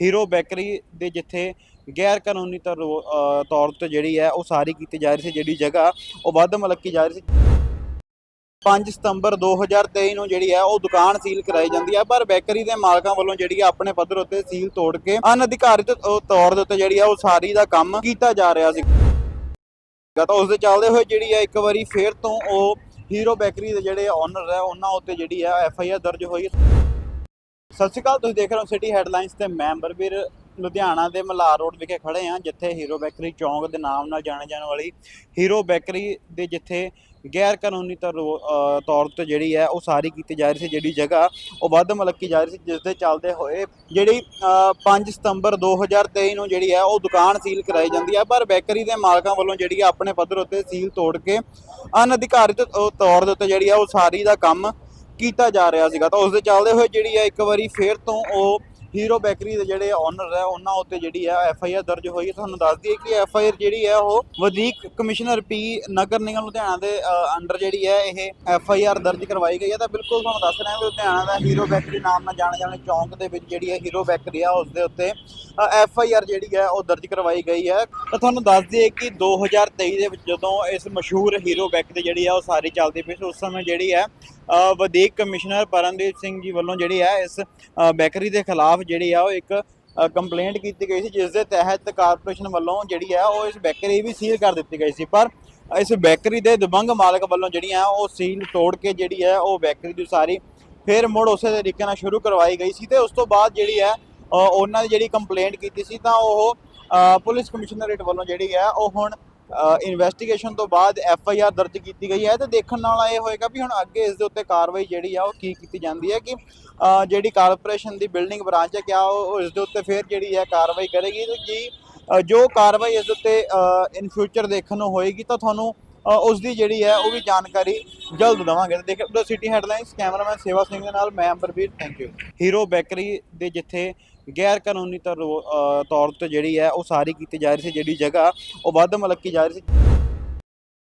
Hero bakery ਦੇ ਜਿੱਥੇ ਗੈਰ ਕਾਨੂੰਨੀ ਤੌਰ ਤੌਰ ਤੇ ਜਿਹੜੀ ਹੈ ਉਹ ਸਾਰੀ ਕੀਤੀ ਜਾ ਰਹੀ ਸੀ, ਜਿਹੜੀ ਜਗ੍ਹਾ ਉਹ ਵੱਧ ਮਲਕੀ ਜਾ ਰਹੀ ਸੀ। 5 ਸਤੰਬਰ 2023 ਨੂੰ ਜਿਹੜੀ ਹੈ ਉਹ ਦੁਕਾਨ ਸੀਲ ਕਰਾਈ ਜਾਂਦੀ ਹੈ, ਪਰ ਬੇਕਰੀ ਦੇ ਮਾਲਕਾਂ ਵੱਲੋਂ ਜਿਹੜੀ ਹੈ ਆਪਣੇ ਪੱਧਰ ਉੱਤੇ ਸੀਲ ਤੋੜ ਕੇ ਅਨਅਧਿਕਾਰਿਤ ਤੌਰ ਦੇ ਉੱਤੇ ਜਿਹੜੀ ਹੈ ਉਹ ਸਾਰੀ ਦਾ ਕੰਮ ਕੀਤਾ ਜਾ ਰਿਹਾ ਸੀ। ਤਾਂ ਉਸ ਦੇ ਚੱਲਦੇ ਹੋਏ ਜਿਹੜੀ ਹੈ ਇੱਕ ਵਾਰੀ ਫੇਰ ਤੋਂ ਉਹ ਹੀਰੋ ਬੇਕਰੀ ਦੇ ਜਿਹੜੇ ਓਨਰ ਹੈ, ਉਹਨਾਂ ਉੱਤੇ ਜਿਹੜੀ ਹੈ ਐਫ ਆਈ ਆਰ ਦਰਜ ਹੋਈ ਸਤਿ ਸ਼੍ਰੀ ਅਕਾਲ ਤੁਸੀਂ ਦੇਖ ਰਹੇ ਹੋ ਸਿਟੀ ਹੈਡਲਾਈਨਸ ਤੇ ਮੈਂ ਅੰਬਰਵੀਰ ਲੁਧਿਆਣਾ ਦੇ ਮਲਾਰ ਰੋਡ ਵਿਖੇ ਖੜੇ ਹਾਂ ਜਿੱਥੇ ਹੀਰੋ ਬੇਕਰੀ ਚੌਂਕ ਦੇ ਨਾਮ ਨਾਲ ਜਾਣੇ ਜਾਣ ਵਾਲੀ ਹੀਰੋ ਬੇਕਰੀ ਦੇ ਜਿੱਥੇ ਗੈਰ ਕਾਨੂੰਨੀ ਤੌਰ ਅ, ਤੌਰ ਤੇ ਜਿਹੜੀ ਹੈ ਉਹ ਸਾਰੀ ਕੀਤੀ ਜਾ ਰਹੀ ਸੀ ਜਿਹੜੀ ਜਗ੍ਹਾ ਉਹ ਵੱਧ ਮਲਕੀ ਜਾ ਰਹੀ ਸੀ ਜਿਸ ਦੇ ਚੱਲਦੇ ਹੋਏ ਜਿਹੜੀ ਅ, 5 ਸਤੰਬਰ 2023 ਨੂੰ ਜਿਹੜੀ ਹੈ ਉਹ ਦੁਕਾਨ ਸੀਲ ਕਰਾਈ ਜਾਂਦੀ ਹੈ। ਪਰ ਬੇਕਰੀ ਦੇ ਮਾਲਕਾਂ ਵੱਲੋਂ ਜਿਹੜੀ ਹੈ ਆਪਣੇ ਪੱਧਰ ਉੱਤੇ ਸੀਲ ਤੋੜ ਕੇ ਅਨਅਧਿਕਾਰਿਤ ਤੌਰ ਦੇ ਉੱਤੇ ਜਿਹੜੀ ਹੈ ਉਹ ਸਾਰੀ ਦਾ ਕੰਮ ਕੀਤਾ ਜਾ ਰਿਹਾ ਸੀਗਾ ਤਾਂ ਉਸ ਦੇ ਚੱਲਦੇ ਹੋਏ ਜਿਹੜੀ ਹੈ ਇੱਕ ਵਾਰੀ ਫੇਰ ਤੋਂ ਉਹ ਹੀਰੋ ਬੇਕਰੀ ਦੇ ਜਿਹੜੇ ਓਨਰ ਹੈ, ਉਹਨਾਂ ਉੱਤੇ ਜਿਹੜੀ ਹੈ ਐਫ ਆਈ ਆਰ ਦਰਜ ਹੋਈ ਹੈ। ਤੁਹਾਨੂੰ ਦੱਸ ਦਈਏ ਕਿ ਐਫ ਆਈ ਆਰ ਜਿਹੜੀ ਹੈ ਉਹ ਵਧੀਕ ਕਮਿਸ਼ਨਰ ਪੀ ਨਗਰ ਨਿਗਮ ਲੁਧਿਆਣਾ ਦੇ ਅੰਡਰ ਜਿਹੜੀ ਹੈ, ਇਹ ਐਫ ਆਈ ਆਰ ਦਰਜ ਕਰਵਾਈ ਗਈ ਹੈ। ਤਾਂ ਬਿਲਕੁਲ ਤੁਹਾਨੂੰ ਦੱਸ ਰਿਹਾ ਹਾਂ ਲੁਧਿਆਣਾ ਦਾ ਹੀਰੋ ਬੇਕਰੀ ਨਾਮ ਨਾਲ ਜਾਣੇ ਜਾਣੇ ਚੌਂਕ ਦੇ ਵਿੱਚ ਜਿਹੜੀ ਹੈ ਹੀਰੋ ਬੇਕਰੀ ਆ ਉਸ ਦੇ ਉੱਤੇ ਐਫ ਆਈ ਆਰ ਜਿਹੜੀ ਹੈ, ਉਹ ਦਰਜ ਕਰਵਾਈ ਗਈ ਹੈ। ਤਾਂ ਤੁਹਾਨੂੰ ਦੱਸ ਦਈਏ ਕਿ 2023 ਦੇ ਵਿੱਚ ਜਦੋਂ ਇਸ ਮਸ਼ਹੂਰ ਹੀਰੋ ਬੇਕਰੀ ਜਿਹੜੀ ਹੈ, ਉਹ ਸਾਰੀ ਚੱਲਦੀ ਪਈ ਸੀ, ਉਸ ਸਮੇਂ ਜਿਹੜੀ ਹੈ ਵਧੀਕ ਕਮਿਸ਼ਨਰ ਪਰਮਦੀਪ ਸਿੰਘ ਜੀ ਵੱਲੋਂ ਜਿਹੜੀ ਹੈ, ਇਸ ਬੈਕਰੀ ਦੇ ਖਿਲਾਫ ਜਿਹੜੀ ਆ ਉਹ ਇੱਕ ਕੰਪਲੇਂਟ ਕੀਤੀ ਗਈ ਸੀ, ਜਿਸ ਦੇ ਤਹਿਤ ਕਾਰਪੋਰੇਸ਼ਨ ਵੱਲੋਂ ਜਿਹੜੀ ਹੈ, ਉਹ ਇਸ ਬੈਕਰੀ ਵੀ ਸੀਲ ਕਰ ਦਿੱਤੀ ਗਈ ਸੀ। ਪਰ ਇਸ ਬੈਕਰੀ ਦੇ ਦਬੰਗ ਮਾਲਕ ਵੱਲੋਂ ਜਿਹੜੀਆਂ ਉਹ ਸੀਲ ਤੋੜ ਕੇ ਜਿਹੜੀ ਹੈ, ਉਹ ਬੈਕਰੀ ਦੀ ਸਾਰੀ ਫਿਰ ਮੁੜ ਉਸੇ ਤਰੀਕੇ ਨਾਲ ਸ਼ੁਰੂ ਕਰਵਾਈ ਗਈ ਸੀ ਤੇ ਉਸ ਤੋਂ ਬਾਅਦ ਜਿਹੜੀ ਹੈ ਉਹਨਾਂ ਦੀ ਜਿਹੜੀ ਕੰਪਲੇਂਟ ਕੀਤੀ ਸੀ ਤਾਂ ਉਹ ਪੁਲਿਸ ਕਮਿਸ਼ਨਰੇਟ ਵੱਲੋਂ ਜਿਹੜੀ ਹੈ ਉਹ ਹੁਣ ਇਨਵੈਸਟੀਗੇਸ਼ਨ ਤੋਂ ਬਾਅਦ ਐਫ ਆਈ ਆਰ ਦਰਜ ਕੀਤੀ ਗਈ ਹੈ ਤੇ ਦੇਖਣ ਨਾਲ ਇਹ ਹੋਏਗਾ ਵੀ ਹੁਣ ਅੱਗੇ ਇਸ ਦੇ ਉੱਤੇ ਕਾਰਵਾਈ ਜਿਹੜੀ ਆ ਉਹ ਕੀ ਕੀਤੀ ਜਾਂਦੀ ਹੈ ਕਿ ਜਿਹੜੀ ਕਾਰਪੋਰੇਸ਼ਨ ਦੀ ਬਿਲਡਿੰਗ ਬ੍ਰਾਂਚ ਹੈ ਕਿਆ ਉਹ ਇਸ ਦੇ ਉੱਤੇ ਫਿਰ ਜਿਹੜੀ ਹੈ ਕਾਰਵਾਈ ਕਰੇਗੀ ਤੇ ਜੀ ਜੋ ਕਾਰਵਾਈ ਇਸ ਦੇ ਉੱਤੇ ਇਨ ਫਿਊਚਰ ਦੇਖਣ ਨੂੰ ਹੋਏਗੀ ਤਾਂ ਤੁਹਾਨੂੰ ਉਸ ਦੀ ਜਿਹੜੀ ਹੈ, ਉਹ ਵੀ ਜਾਣਕਾਰੀ ਜਲਦ ਦਵਾਂਗੇ। ਤੇ ਦੇਖੋ ਦ ਸਿਟੀ ਹੈਡਲਾਈਨਸ ਕੈਮਰਾਮੈਨ ਸੇਵਾ ਸਿੰਘ ਦੇ ਨਾਲ, ਮੈਂ Ambarveer thank you hero bakery ਦੇ ਜਿੱਥੇ ਗੈਰ ਕਾਨੂੰਨੀ ਤੌਰ ਤੇ ਜਿਹੜੀ ਹੈ, ਉਹ ਸਾਰੀ ਕੀਤੀ ਜਾ ਰਹੀ ਸੀ, ਜਿਹੜੀ ਜਗ੍ਹਾ, ਉਹ ਵੱਧ ਮਲਕੀ ਜਾ ਰਹੀ ਸੀ।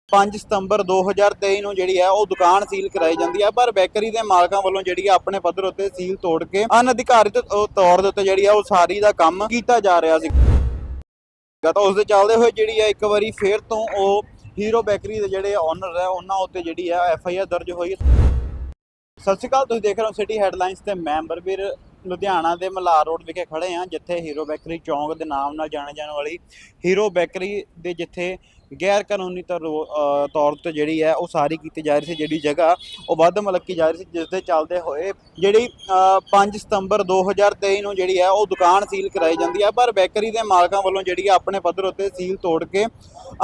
5 ਸਤੰਬਰ 2023 ਨੂੰ ਜਿਹੜੀ ਹੈ, ਉਹ ਦੁਕਾਨ ਸੀਲ ਕਰਾਈ ਜਾਂਦੀ ਹੈ, ਪਰ ਬੇਕਰੀ ਦੇ ਮਾਲਕਾਂ ਵੱਲੋਂ ਜਿਹੜੀ ਹੈ, ਆਪਣੇ ਪੱਧਰ ਉੱਤੇ ਸੀਲ ਤੋੜ ਕੇ ਅਨਅਧਿਕਾਰਿਤ ਤੌਰ ਦੇ ਉੱਤੇ ਜਿਹੜੀ ਹੈ, ਉਹ ਸਾਰੀ ਦਾ ਕੰਮ ਕੀਤਾ ਜਾ ਰਿਹਾ ਸੀ। ਤਾਂ ਉਸ ਦੇ ਚੱਲਦੇ ਹੋਏ ਜਿਹੜੀ ਹੈ, ਇੱਕ ਵਾਰੀ ਫੇਰ ਤੋਂ ਉਹ ਹੀਰੋ ਬੇਕਰੀ ਦੇ ਜਿਹੜੇ ਓਨਰ ਹੈ, ਉਹਨਾਂ ਉੱਤੇ ਜਿਹੜੀ ਹੈ ਐਫ ਆਈ ਆਰ ਦਰਜ ਹੋਈ। ਸਤਿ ਸ਼੍ਰੀ ਅਕਾਲ, ਤੁਸੀਂ ਦੇਖ ਰਹੇ ਹੋ ਸਿਟੀ ਹੈਡਲਾਈਨਸ ਤੇ ਮੈਂ ਅੰਬਰਵੀਰ ਲੁਧਿਆਣਾ ਦੇ ਮਲਾਰ ਰੋਡ ਵਿਖੇ ਖੜੇ ਹਾਂ, ਜਿੱਥੇ ਹੀਰੋ ਬੇਕਰੀ ਚੌਂਕ ਦੇ ਨਾਮ ਨਾਲ ਜਾਣੇ ਜਾਣ ਵਾਲੀ ਹੀਰੋ ਬੇਕਰੀ ਦੇ ਜਿੱਥੇ ਗੈਰ ਕਾਨੂੰਨੀ ਤੌਰ ਅ, ਤੌਰ ਤੇ ਜਿਹੜੀ ਹੈ ਉਹ ਸਾਰੀ ਕੀਤੀ ਜਾ ਰਹੀ ਸੀ ਜਿਹੜੀ ਜਗ੍ਹਾ ਉਹ ਵੱਧ ਮਲਕੀ ਜਾ ਰਹੀ ਸੀ ਜਿਸ ਦੇ ਚੱਲਦੇ ਹੋਏ ਜਿਹੜੀ ਅ, 5 ਸਤੰਬਰ 2023 ਨੂੰ ਜਿਹੜੀ ਹੈ ਉਹ ਦੁਕਾਨ ਸੀਲ ਕਰਾਈ ਜਾਂਦੀ ਹੈ ਪਰ ਬੇਕਰੀ ਦੇ ਮਾਲਕਾਂ ਵੱਲੋਂ ਜਿਹੜੀ ਆਪਣੇ ਪੱਧਰ ਉੱਤੇ ਸੀਲ ਤੋੜ ਕੇ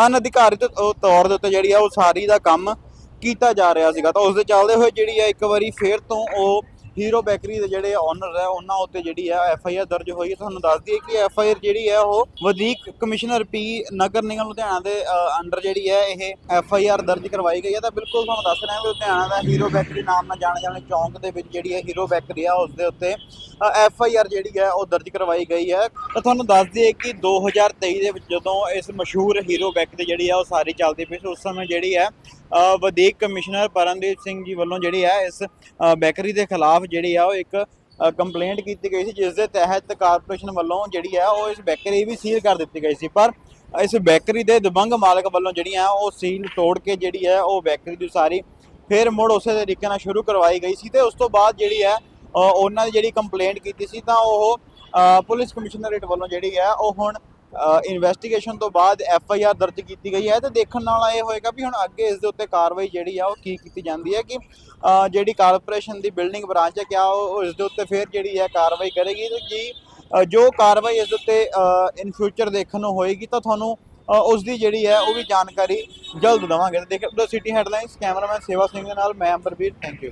ਅਨਅਧਿਕਾਰਿਤ ਤੌਰ ਦੇ ਉੱਤੇ ਜਿਹੜੀ ਹੈ ਉਹ ਸਾਰੀ ਦਾ ਕੰਮ ਕੀਤਾ ਜਾ ਰਿਹਾ ਸੀਗਾ। ਤਾਂ ਉਸ ਦੇ ਚੱਲਦੇ ਹੋਏ ਜਿਹੜੀ ਹੈ ਇੱਕ ਵਾਰੀ ਫੇਰ ਤੋਂ ਉਹ ਹੀਰੋ ਬੇਕਰੀ ਦੇ ਜਿਹੜੇ ਓਨਰ ਹੈ, ਉਹਨਾਂ ਉੱਤੇ ਜਿਹੜੀ ਹੈ ਐਫ ਆਈ ਆਰ ਦਰਜ ਹੋਈ ਹੈ। ਤੁਹਾਨੂੰ ਦੱਸ ਦਈਏ ਕਿ ਐਫ ਆਈ ਆਰ ਜਿਹੜੀ ਹੈ, ਉਹ ਵਧੀਕ ਕਮਿਸ਼ਨਰ ਪੀ ਨਗਰ ਨਿਗਮ ਲੁਧਿਆਣਾ ਦੇ ਅੰਡਰ ਜਿਹੜੀ ਹੈ, ਇਹ ਐਫ ਆਈ ਆਰ ਦਰਜ ਕਰਵਾਈ ਗਈ ਹੈ। ਤਾਂ ਬਿਲਕੁਲ ਤੁਹਾਨੂੰ ਦੱਸ ਰਿਹਾ ਹਾਂ ਲੁਧਿਆਣਾ ਦਾ ਹੀਰੋ ਬੇਕਰੀ ਨਾਮ ਨਾਲ ਜਾਣੇ ਜਾਣੇ ਚੌਂਕ ਦੇ ਵਿੱਚ ਜਿਹੜੀ ਹੈ ਹੀਰੋ ਬੇਕਰੀ ਆ ਉਸ ਦੇ ਉੱਤੇ ਐਫ ਆਈ ਆਰ ਜਿਹੜੀ ਹੈ, ਉਹ ਦਰਜ ਕਰਵਾਈ ਗਈ ਹੈ। ਤਾਂ ਤੁਹਾਨੂੰ ਦੱਸ ਦਈਏ ਕਿ 2023 ਦੇ ਵਿੱਚ ਜਦੋਂ ਇਸ ਮਸ਼ਹੂਰ ਹੀਰੋ ਬੇਕਰੀ ਜਿਹੜੀ ਹੈ, ਉਹ ਸਾਰੀ ਚੱਲਦੀ ਪਈ ਸੀ, ਉਸ ਸਮੇਂ ਜਿਹੜੀ ਹੈ ਅ, ਵਧੀਕ ਕਮਿਸ਼ਨਰ ਪਰਮਦੀਪ ਸਿੰਘ ਜੀ ਵੱਲੋਂ ਜਿਹੜੀ ਹੈ ਇਸ ਅ, ਬੇਕਰੀ ਦੇ ਖਿਲਾਫ ਜਿਹੜੀ ਆ ਉਹ ਇੱਕ ਕੰਪਲੇਂਟ ਕੀਤੀ ਗਈ ਸੀ ਜਿਸ ਦੇ ਤਹਿਤ ਕਾਰਪੋਰੇਸ਼ਨ ਵੱਲੋਂ ਜਿਹੜੀ ਹੈ ਉਹ ਇਸ ਬੇਕਰੀ ਵੀ ਸੀਲ ਕਰ ਦਿੱਤੀ ਗਈ ਸੀ। ਪਰ ਇਸ ਬੇਕਰੀ ਦੇ ਦਬੰਗ ਮਾਲਕ ਵੱਲੋਂ ਜਿਹੜੀਆਂ ਉਹ ਸੀਲ ਤੋੜ ਕੇ ਜਿਹੜੀ ਹੈ ਉਹ ਬੇਕਰੀ ਦੀ ਸਾਰੀ ਫਿਰ ਮੁੜ ਉਸੇ ਤਰੀਕੇ ਨਾਲ ਸ਼ੁਰੂ ਕਰਵਾਈ ਗਈ ਸੀ ਤੇ ਉਸ ਤੋਂ ਬਾਅਦ ਜਿਹੜੀ ਹੈ ਉਹਨਾਂ ਦੀ ਜਿਹੜੀ ਕੰਪਲੇਂਟ ਕੀਤੀ ਸੀ ਤਾਂ ਉਹ ਪੁਲਿਸ ਕਮਿਸ਼ਨਰੇਟ ਵੱਲੋਂ ਜਿਹੜੀ ਹੈ ਉਹ ਹੁਣ ਇਨਵੈਸਟੀਗੇਸ਼ਨ ਤੋਂ ਬਾਅਦ ਐਫ ਆਈ ਆਰ ਦਰਜ ਕੀਤੀ ਗਈ ਹੈ ਤੇ ਦੇਖਣ ਨਾਲ ਇਹ ਹੋਏਗਾ ਵੀ ਹੁਣ ਅੱਗੇ ਇਸ ਦੇ ਉੱਤੇ ਕਾਰਵਾਈ ਜਿਹੜੀ ਆ ਉਹ ਕੀ ਕੀਤੀ ਜਾਂਦੀ ਹੈ ਕਿ ਜਿਹੜੀ ਕਾਰਪੋਰੇਸ਼ਨ ਦੀ ਬਿਲਡਿੰਗ ਬ੍ਰਾਂਚ ਹੈ ਕਿਆ ਉਹ ਇਸ ਦੇ ਉੱਤੇ ਫਿਰ ਜਿਹੜੀ ਹੈ ਕਾਰਵਾਈ ਕਰੇਗੀ ਤੇ ਜੀ ਜੋ ਕਾਰਵਾਈ ਇਸ ਦੇ ਉੱਤੇ ਇਨ ਫਿਊਚਰ ਦੇਖਣ ਨੂੰ ਹੋਏਗੀ ਤਾਂ ਤੁਹਾਨੂੰ ਅ, ਉਸ ਦੀ ਜਿਹੜੀ ਹੈ ਉਹ ਵੀ ਜਾਣਕਾਰੀ ਜਲਦ ਦਵਾਂਗੇ। ਦੇਖੋ ਸਿਟੀ ਹੈਡਲਾਈਨਸ ਕੈਮਰਾਮੈਨ ਸੇਵਾ ਸਿੰਘ ਦੇ ਨਾਲ ਮੈਂ ਅੰਬਰਵੀਰ ਥੈਂਕ ਯੂ